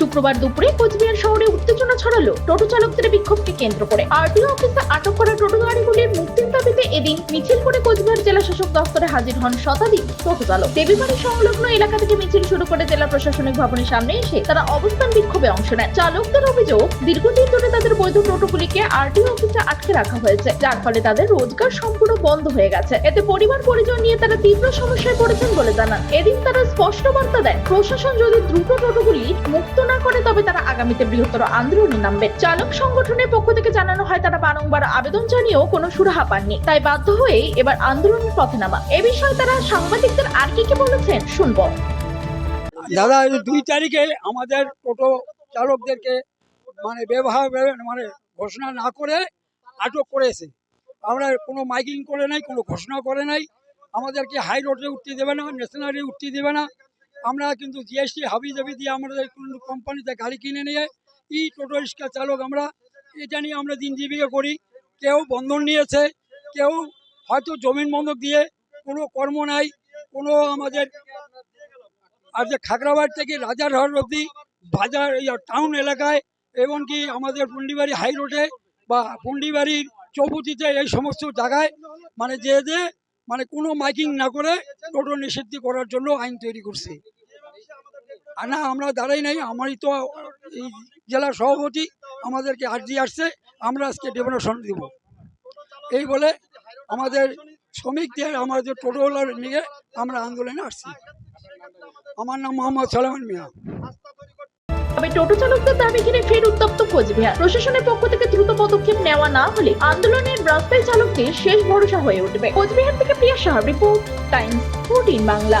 শুক্রবার দুপুরে কোচবিহার শহরে উত্তেজনা ছড়ালো টোটো চালকদের বিক্ষোভকে কেন্দ্র করে। আরটিও অফিসে আটক করা টোটো গাড়িগুলির মুক্তির দাবিতে এদিন মিছিল করে কোচবিহার জেলা শাসক দপ্তরে হাজির হন শতাধিক টোটো চালক। দেবীবাড়ি সংলগ্ন এলাকা থেকে মিছিল শুরু করে জেলা প্রশাসনিক ভবনের সামনে এসে তারা অবস্থান বিক্ষোভে অংশ নেয়। চালকদের অভিযোগ, দীর্ঘদিন ধরে তাদের বৈধ টোটোগুলিকে আরটিও অফিসে আটকে রাখা হয়েছে, যার ফলে তাদের রোজগার সম্পূর্ণ বন্ধ হয়ে গেছে। এতে পরিবার পরিজন নিয়ে তারা তীব্র সমস্যায় পড়েছেন বলে জানান। এদিন তারা স্পষ্ট বার্তা দেন প্রশাসন যদি দ্রুত টোটোগুলি মুক্ত না করে তবে তারা আগামীতে বৃহত্তর আন্দোলনে নামবে। চালক সংগঠনের পক্ষ থেকে জানানো হয়, তারা বারংবার আবেদন জানিয়েও কোনো সুরাহা পাননি। তাই বাধ্য হয়েই এবার আন্দোলনের পথে নামা। এ বিষয়ে তারা সাংবাদিকদের আর কি কি বলেছেন শুনব। দাদা দুই তারিখে আমাদের টোটো চালকদেরকে মানে ব্যবহার মানে ঘোষণা না করে আটক করেছে। আমরা কোনো মাইকিং করে নাই, কোনো ঘোষণা করে নাই। আমাদেরকে হাই রোডে উঠতে দেবে না, ন্যাশনালে উঠতে দেবে না। আমরা কিন্তু জিএসটি হাবি জাবি দিয়ে আমাদের কোনো কোম্পানিতে গাড়ি কিনে নিয়ে ই টোটো রিক্সা চালক আমরা এটা নিয়ে আমরা দিন জীবিকা করি। কেউ বন্ধন নিয়েছে, কেউ হয়তো জমিন বন্ধক দিয়ে কোনো কর্ম নাই, কোনো আমাদের আর যে খাগড়াবাড়ি থেকে রাজারহাট অবধি বাজার টাউন এলাকায়, এমনকি আমাদের পুন্ডিবাড়ি হাই রোডে বা পুন্ডিবাড়ির চৌপতিতে এই সমস্ত জায়গায় মানে যে যে মানে কোনো মাইকিং না করে টোটো নিষিদ্ধ করার জন্য আইন তৈরি করছে। না, আমরা দাঁড়াই নাই, আমারই তো এই জেলা সভাপতি, আমাদেরকে আর্জি আসছে, আমরা আজকে ডেমোনেশন দিব। এই বলে আমাদের শ্রমিকদের, আমাদের টোটোওয়ালার নিয়ে আমরা আন্দোলনে আসছি। আমার নাম মোহাম্মদ সালেমান মিয়া। তবে টোটো চালকদের দাবি ঘিরে ফের উত্তপ্ত কোচবিহার। প্রশাসনের পক্ষ থেকে দ্রুত পদক্ষেপ নেওয়া না হলে আন্দোলনের রাস্তায় চালকদের শেষ ভরসা হয়ে উঠবে। কোচবিহার থেকে Priya Saha report, Times, fourteen Bangla.